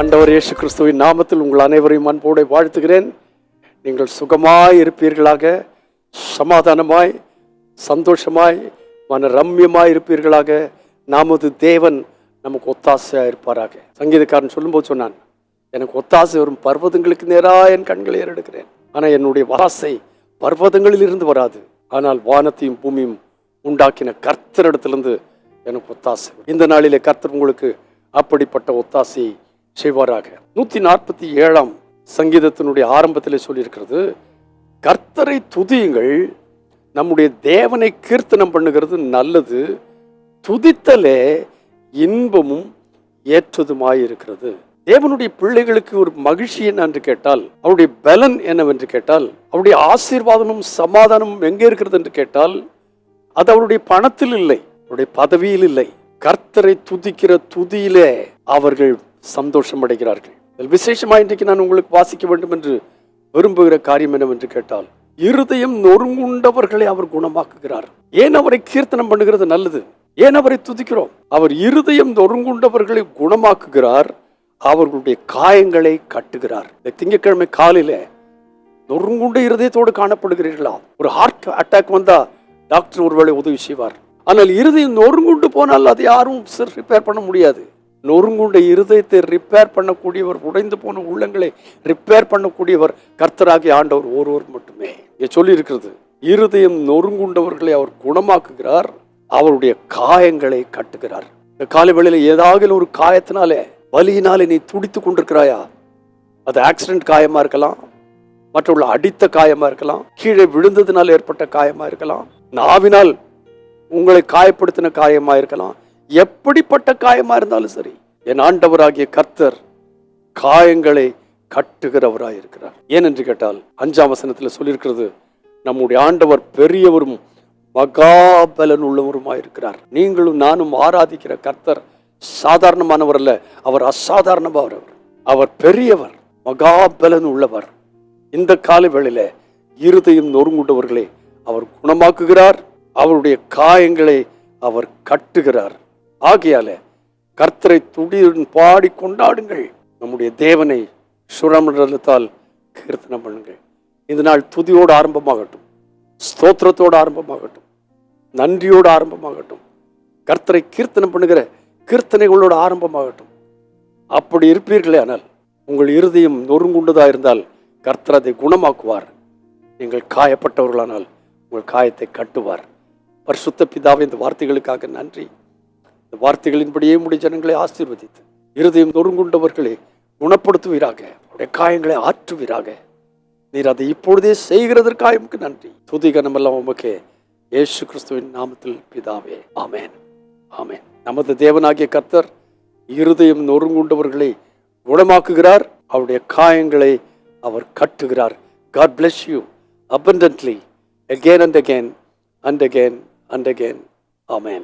அண்டவர் இயேசு கிறிஸ்துவின் நாமத்தில் உங்கள் அனைவரையும் அன்போடு வாழ்த்துகிறேன். நீங்கள் சுகமாய் இருப்பீர்களாக சமாதானமாய் சந்தோஷமாய் மன ரம்யமாய் இருப்பீர்களாக நமது தேவன் நமக்கு ஒத்தாசையாக இருப்பாராக. சங்கீதக்காரன் சொல்லும்போது சொன்னான் எனக்கு ஒத்தாசை வரும் பர்வதங்களுக்கு நேராக என் கண்களை ஏறெடுக்கிறேன். ஆனால் என்னுடைய வாசை பர்வதங்களில் இருந்து வராது. ஆனால் வானத்தையும் பூமியும் உண்டாக்கின கர்த்தரிடத்திலிருந்து எனக்கு ஒத்தாசை இந்த நாளிலே கர்த்தர் உங்களுக்கு அப்படிப்பட்ட ஒத்தாசையை செய்வாராக. நூற்றி நாற்பத்தி ஏழாம் சங்கீதத்தினுடைய ஆரம்பத்தில் சொல்லியிருக்கிறது கர்த்தரை துதியுங்கள் நம்முடைய தேவனை கீர்த்தனம் பண்ணுகிறது நல்லது துதித்தலே இன்பமும் ஏற்றதுமாயிருக்கிறது. தேவனுடைய பிள்ளைகளுக்கு ஒரு மகிழ்ச்சி என்ன என்று கேட்டால் அவருடைய பலன் என்னவென்று கேட்டால் அவருடைய ஆசீர்வாதமும் சமாதானமும் எங்கே இருக்கிறது என்று கேட்டால் அது அவருடைய பணத்தில் இல்லை அவருடைய பதவியில் இல்லை. கர்த்தரை துதிக்கிற துதியிலே அவர்கள் சந்தோஷம் அடைகிறார்கள் விசேஷமாக விசேஷமா இன்றைக்கு நான் உங்களுக்கு வாசிக்க வேண்டும் என்று விரும்புகிற காரியம் என்னவென்று கேட்டால் இருதயம் நொறுங்குண்டவர்களை அவர் குணமாக்குகிறார். ஏன் அவரை கீர்த்தனம் பண்ணுகிறது நல்லது? ஏன் அவரை துதிக்கிறோம்? அவர் இருதயம் நொறுங்குண்டவர்களை குணமாக்குகிறார் அவர்களுடைய காயங்களை கட்டுகிறார். இந்த திங்கட்கிழமை காலையில நொறுங்குண்ட இருதயத்தோடு காணப்படுகிறீர்களா? ஒரு ஹார்ட் அட்டாக் வந்தா டாக்டர் ஒருவேளை உதவி செய்வார். ஆனால் இருதயம் நொறுங்குண்டு போனால் அதை யாரும் ரிப்பேர் பண்ண முடியாது. நொறுங்குண்ட இருதயத்தை ரிப்பேர் பண்ணக்கூடியவர் உடைந்து போன உள்ளங்களை ரிப்பேர் பண்ணக்கூடியவர் கர்த்தராகி ஆண்டவர் ஒருவர் மட்டுமே. இங்கே சொல்லியிருக்கிறது இருதயம் நொறுங்குண்டவர்களை அவர் குணமாக்குகிறார் அவருடைய காயங்களை கட்டுகிறார். இந்த காலை வேளையில் ஏதாவது ஒரு காயத்தினாலே வலியினாலே நீ துடித்து கொண்டிருக்கிறாயா? அது ஆக்சிடென்ட் காயமாக இருக்கலாம் மற்றவள்ள அடித்த காயமாக இருக்கலாம் கீழே விழுந்ததினால் ஏற்பட்ட காயமாக இருக்கலாம் நாவினால் உங்களை காயப்படுத்தின காயமாக இருக்கலாம் எப்படிப்பட்ட காயமா இருந்தாலும் சரி என் ஆண்டவராகிய கர்த்தர் காயங்களை கட்டுகிறவராயிருக்கிறார். ஏனென்று கேட்டால் அஞ்சாம் வசனத்தில் சொல்லியிருக்கிறது நம்முடைய ஆண்டவர் பெரியவரும் மகாபலன் உள்ளவருமாயிருக்கிறார். நீங்களும் நானும் ஆராதிக்கிற கர்த்தர் சாதாரணமானவர் அல்ல அவர் அசாதாரணமானவர் அவர். பெரியவர் மகாபலன் உள்ளவர். இந்த கால வேளையில இருதயம் நொறுங்குண்டவர்களை அவர் குணமாக்குகிறார் அவருடைய காயங்களை அவர் கட்டுகிறார். ஆகையால கர்த்தரை துடியுடன் பாடி கொண்டாடுங்கள். நம்முடைய தேவனை சுரமண்டலத்தால் கீர்த்தனம் பண்ணுங்கள். இந்த நாள் துதியோடு ஆரம்பமாகட்டும். ஸ்தோத்திரத்தோடு ஆரம்பமாகட்டும். நன்றியோடு ஆரம்பமாகட்டும். கர்த்தரை கீர்த்தனம் பண்ணுகிற கீர்த்தனைகளோடு ஆரம்பமாகட்டும். அப்படி இருப்பீர்களே ஆனால் உங்கள் இருதயம் நொறுங்குண்டதாக இருந்தால் கர்த்தர் அதை குணமாக்குவார். நீங்கள் காயப்பட்டவர்களானால் உங்கள் காயத்தை கட்டுவார். பரிசுத்த பிதாவை இந்த வார்த்தைகளுக்காக நன்றி. இந்த வார்த்தைகளின்படியே முடி ஜனங்களை ஆசீர்வதித்து இருதயம் நொறுங்குண்டவர்களை குணப்படுத்துவீராக அவருடைய காயங்களை ஆற்றுவீராக. நீர் அதை இப்பொழுதே செய்கிறதற்காக உமக்கு நன்றி. துதிகனமெல்லாம் உமக்கு. ஏசு கிறிஸ்துவின் நாமத்தில் பிதாவே. ஆமேன். ஆமேன். நமது தேவனாகிய கர்த்தர் இருதயம் நொறுங்குண்டவர்களை குணமாக்குகிறார். அவருடைய காயங்களை அவர் கட்டுகிறார். God bless you abundantly again and again and again and again. Amen.